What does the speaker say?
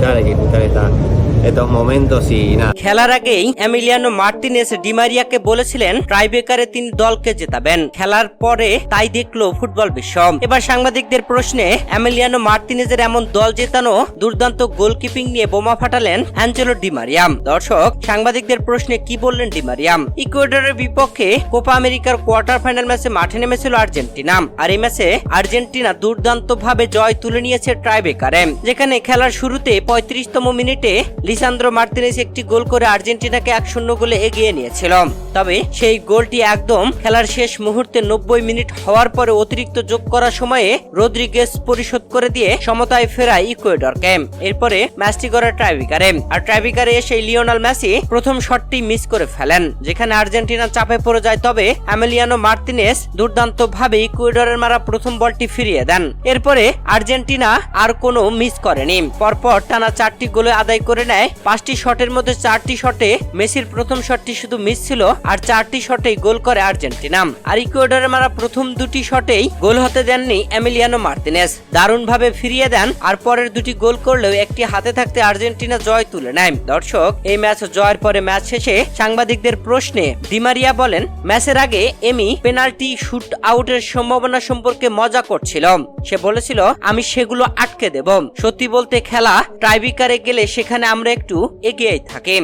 再来一遍，再来一遍。Estos momentos y nada. খেলার আগেই Emiliano Martinez ডিমারিয়াকে বলেছিলেন ট্রাইবেকারে তিনি দলকে জেতাবেন। খেলার পরে তাই দেখল ফুটবল বিশ্ব। এবার সাংবাদিকদের প্রশ্নে, এমিলিয়ানো মার্টিনেজের এমন দল জেতানো দুর্দান্ত গোলকিপিং নিয়ে বোমা ফাটালেন অ্যাঞ্জেলো ডিমারিয়াম। দর্শক, সাংবাদিকদের প্রশ্নে কি বললেন ডিমারিয়াম? ইকুয়েডরের বিপক্ষে কোপা আমেরিকার কোয়ার্টার ফাইনাল ম্যাচে মাঠে নেমেছিল আর্জেন্টিনা। আর এই ম্যাচে আর্জেন্টিনা দুর্দান্ত ভাবে জয় তুলে নিয়েছে ট্রাইবেকারে যেখানে খেলার শুরুতে পঁয়ত্রিশতম মিনিটে লিসান্দ্রো মার্তিনেস একটি গোল করে আর্জেন্টিনাকে এক শূন্য গোলে এগিয়ে নিয়েছিল। তবে সেই গোলটি একদম খেলার শেষ মুহূর্তে নব্বই মিনিট হওয়ার পরে অতিরিক্ত যোগ করার সময়ে রদ্রিগেস পরিশোধ করে দিয়ে সমতায় ফেরায় ইকুয়েডরকে। এরপরে ম্যাচটি করে ট্রাইবিকারে। আর ট্রাইবিকারে এসে লিওনাল মেসি প্রথম শটটি মিস করে ফেলেন, যেখানে আর্জেন্টিনা চাপে পড়ে যায়। তবে অ্যামেলিয়ানো মার্তিনেস দুর্দান্ত ভাবে ইকুয়েডরের মারা প্রথম বলটি ফিরিয়ে দেন। এরপরে আর্জেন্টিনা আর কোনো মিস করেনি। পরপর টানা চারটি গোলে আদায় করে নেয় পাঁচটি শটের মধ্যে চারটি শটে মেসির প্রথম শটটি শুধু মিস ছিল আর চারটি শটেই গোল করে আর্জেন্টিনা। আর ইকুয়েডরের মারা প্রথম দুটি শটেই গোল হতে দেননি এমিলিয়ানো মার্তিনেস। দারুণ ভাবে ফিরিয়ে দেন আর পরের দুটি গোল করলেও একটি হাতে থাকতে আর্জেন্টিনা জয় তুলে নেয়। দর্শক, এই ম্যাচ জয়ের পরে ম্যাচ শেষে সাংবাদিকদের প্রশ্নে ডিমারিয়া বলেন, ম্যাচের আগে এমি পেনাল্টি শুট আউটের সম্ভাবনা সম্পর্কে মজা করছিল। সে বলেছিল, আমি সেগুলো আটকে দেব। সত্যি বলতে খেলা ট্রাইবিকারে গেলে সেখানে আমরা একটু এগিয়েই থাকি।